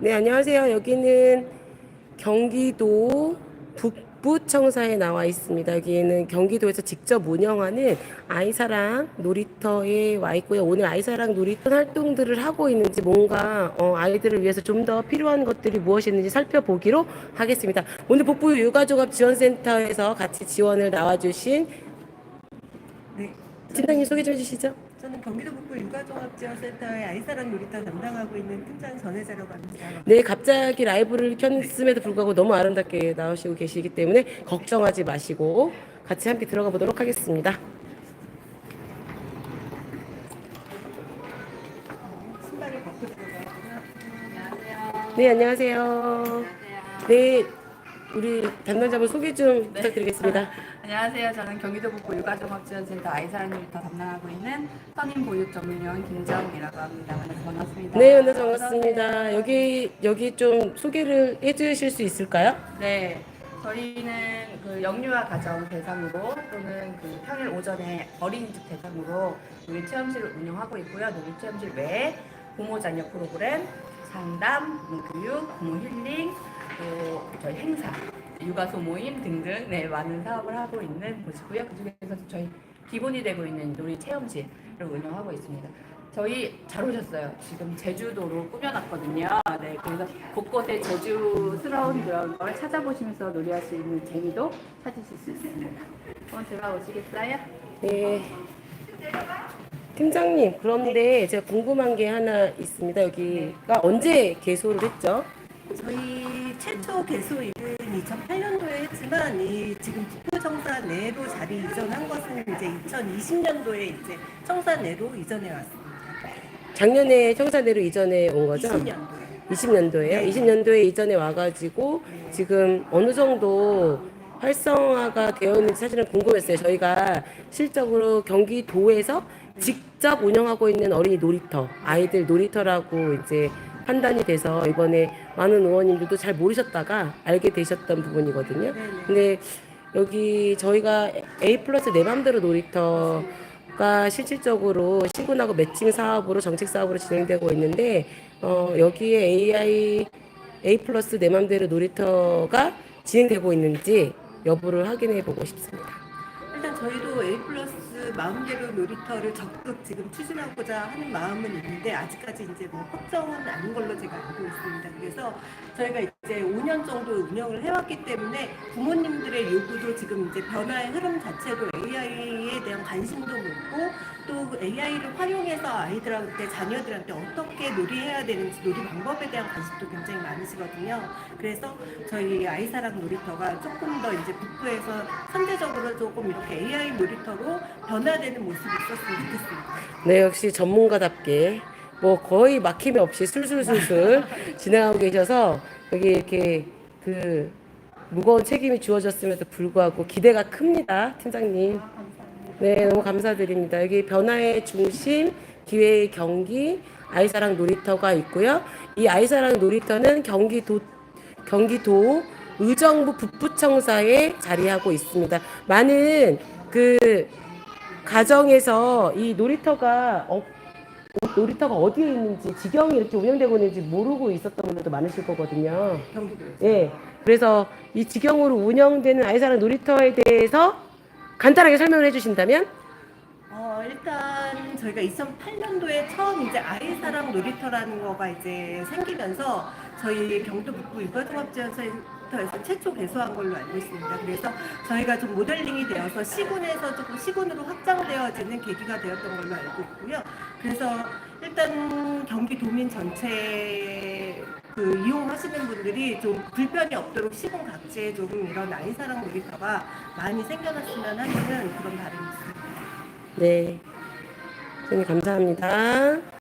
네, 안녕하세요. 여기는 경기도 북부청사에 나와 있습니다. 여기는 경기도에서 직접 운영하는 아이사랑 놀이터에 와 있고요. 오늘 아이사랑 놀이터 활동들을 하고 있는지 뭔가 어, 아이들을 위해서 좀 더 필요한 것들이 무엇이 있는지 살펴보기로 하겠습니다. 오늘 북부 유가족합 지원센터에서 같이 지원을 나와주신 네, 팀장님 소개 좀 해주시죠. 저는 경기도 북부 육아종합지원센터의 아이사랑 놀이터 담당하고 있는 팀장 전혜자라고 합니다. 네, 갑자기 라이브를 켰음에도 불구하고 너무 아름답게 나오시고 계시기 때문에 걱정하지 마시고 같이 함께 들어가 보도록 하겠습니다. 신발을 벗고 들어가고요. 네, 안녕하세요. 네, 우리 담당자분 소개 좀 부탁드리겠습니다. 안녕하세요. 저는 경기도 북부 육아종합지원센터 아이사랑 놀이터 담당하고 있는 선임 보육 전문요원 김정이라고 합니다. 만나서 반갑습니다. 네, 만나서 반갑습니다. 여기 여기 좀 소개를 해주실 수 있을까요? 네. 저희는 그 영유아 가정 대상으로 또는 그 평일 오전에 어린이집 대상으로 놀이 체험실을 운영하고 있고요. 놀이 체험실 외에 부모 자녀 프로그램, 상담, 부모 교육, 부모 힐링, 또 저희 행사, 육아소 모임 등등 네 많은 사업을 하고 있는 곳이고요. 그중에서 저희 기본이 되고 있는 놀이 체험실을 운영하고 있습니다. 저희 잘 오셨어요. 지금 제주도로 꾸며놨거든요. 네, 그래서 곳곳에 제주스러운 그런 걸 찾아보시면서 놀이할 수 있는 재미도 찾으실 수 있습니다. 한번 들어가 보시겠어요? 네. 팀장님, 그런데 제가 궁금한 게 하나 있습니다. 여기가 언제 개소를 했죠? 저희 최초 개소 일은 2008년도에 했지만 이 지금 북부 청사 내로 자리 이전한 것은 이제 2020년도에 이제 청사 내로 이전해 왔습니다. 작년에 청사대로 이전해 온 거죠? 20년도에. 20년도에요. 네. 20년도에 이전에 와가지고 지금 어느 정도 활성화가 되어 있는지 사실은 궁금했어요. 저희가 실적으로 경기도에서 직접 운영하고 있는 어린이 놀이터, 아이들 놀이터라고 이제 판단이 돼서 이번에 많은 의원님들도 잘 모르셨다가 알게 되셨던 부분이거든요. 네네. 근데 여기 저희가 A 플러스 내 맘대로 놀이터가 실질적으로 시군하고 매칭 사업으로 정책 사업으로 진행되고 있는데 어, 여기에 AI A 플러스 내 맘대로 놀이터가 진행되고 있는지 여부를 확인해 보고 싶습니다. 일단 저희도 A 플러스 마음대로 놀이터를 적극 지금 추진하고자 하는 마음은 있는데 아직까지 이제 뭐 확정은 아닌 걸로 제가 알고 있습니다. 그래서 저희가 이제 5년 정도 운영을 해왔기 때문에 부모님들의 요구도 지금 이제 변화의 흐름 자체로 AI에 대한 관심도 높고 또 AI를 활용해서 아이들한테 자녀들한테 어떻게 놀이해야 되는지 놀이 방법에 대한 관심도 굉장히 많으시거든요. 그래서 저희 아이사랑 놀이터가 조금 더 이제 북부에서 선제적으로 조금 이렇게 AI 놀이터로 변화되는 모습이 있었으면 좋겠습니다. 네, 역시 전문가답게 뭐 거의 막힘이 없이 술술술술 진행하고 계셔서 여기 이렇게 그 무거운 책임이 주어졌음에도 불구하고 기대가 큽니다, 팀장님. 네, 너무 감사드립니다. 여기 변화의 중심, 기회의 경기, 아이사랑 놀이터가 있고요. 이 아이사랑 놀이터는 경기도 경기도 의정부 북부청사에 자리하고 있습니다. 많은 그 가정에서 이 놀이터가 어, 놀이터가 어디에 있는지 지경이 이렇게 운영되고 있는지 모르고 있었던 분들도 많으실 거거든요. 예. 그래서 이 지경으로 운영되는 아이사랑 놀이터에 대해서 간단하게 설명을 해주신다면 어, 일단 저희가 2008년도에 처음 이제 아이사랑 놀이터라는 거가 이제 생기면서 저희 경도 북부 육아종합지원 센터에서 최초 개소한 걸로 알고 있습니다. 그래서 저희가 좀 모델링이 되어서 시군에서 조금 시군으로 확장되어지는 계기가 되었던 걸로 알고 있고요. 그래서 일단 경기도민 전체 그 이용하시는 분들이 좀 불편이 없도록 시군 각지에 좀 이런 아이사랑 놀이터가 많이 생겨났으면 하는 그런 바람이 있습니다. 네. 선생님 감사합니다.